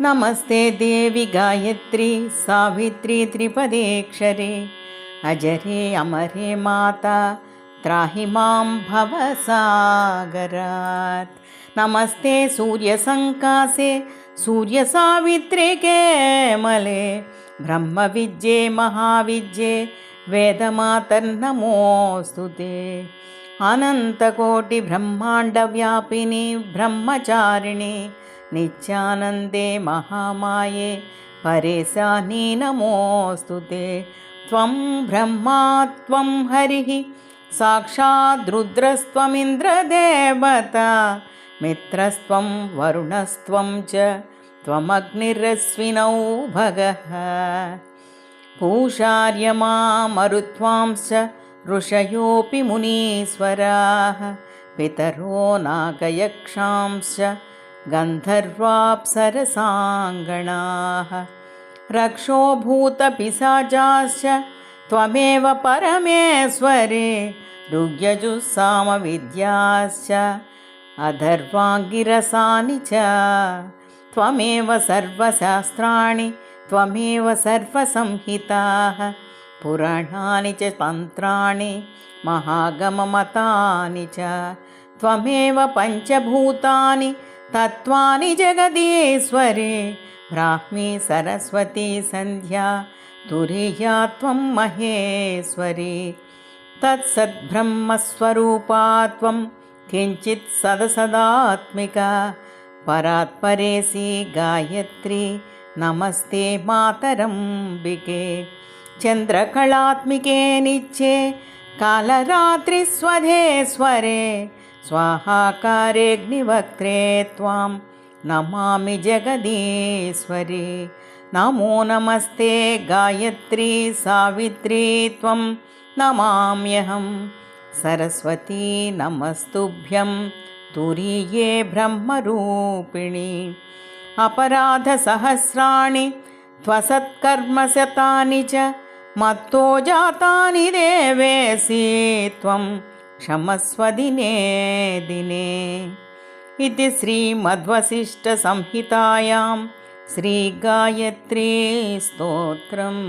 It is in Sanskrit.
नमस्ते देवि गायत्री सावित्री त्रिपदेक्षरे अजरे अमरे माता त्राहि मां भवसागरात्। नमस्ते सूर्यसङ्कासे सूर्यसावित्रे केमले। ब्रह्मविद्ये महाविद्ये वेदमातर्नमोऽस्तु ते। अनन्तकोटिब्रह्माण्डव्यापिनि ब्रह्मचारिणि नित्यानन्दे महामाये परेशानी नमोऽस्तु ते। त्वं ब्रह्मा त्वं हरिः साक्षाद्रुद्रस्त्वमिन्द्रदेवता मित्रस्त्वं वरुणस्त्वं च त्वमग्निरस्विनौ भगः। पूषार्यमामरुत्वांश्च ऋषयोऽपि मुनीश्वराः पितरो नागयक्षांश्च गन्धर्वाप्सरसाङ्गणाः। रक्षो भूतपिशाचाश्च त्वमेव परमेश्वरे ऋग्यजुस्सामविद्याश्च अधर्वाङ्गिरसानि च। त्वमेव सर्वशास्त्राणि त्वमेव सर्वसंहिताः। पुराणानि च तन्त्राणि महागममतानि च। त्वमेव पञ्चभूतानि तत्त्वानि जगदीश्वरे ब्राह्मी सरस्वती सन्ध्या तुरीया त्वं महेश्वरी तत्सद्ब्रह्मस्वरूपा त्वं किञ्चित् सदसदात्मिका परात्परेसि गायत्री नमस्ते मातरम्बिके चन्द्रकलात्मिके नित्ये कालरात्रिस्वधेश्वरे स्वाहाकारेऽग्निवक्त्रे त्वां नमामि जगदीश्वरि। नमो नमस्ते गायत्री सावित्री त्वं नमाम्यहं। सरस्वती नमस्तुभ्यं तुरीये ब्रह्मरूपिणि। अपराधसहस्राणि त्वसत्कर्मशतानि च मत्तो जातानि देवेसि त्वं क्षमस्वदिने दिने। इति श्रीमद्वसिष्ठसंहितायां श्रीगायत्री स्तोत्रम्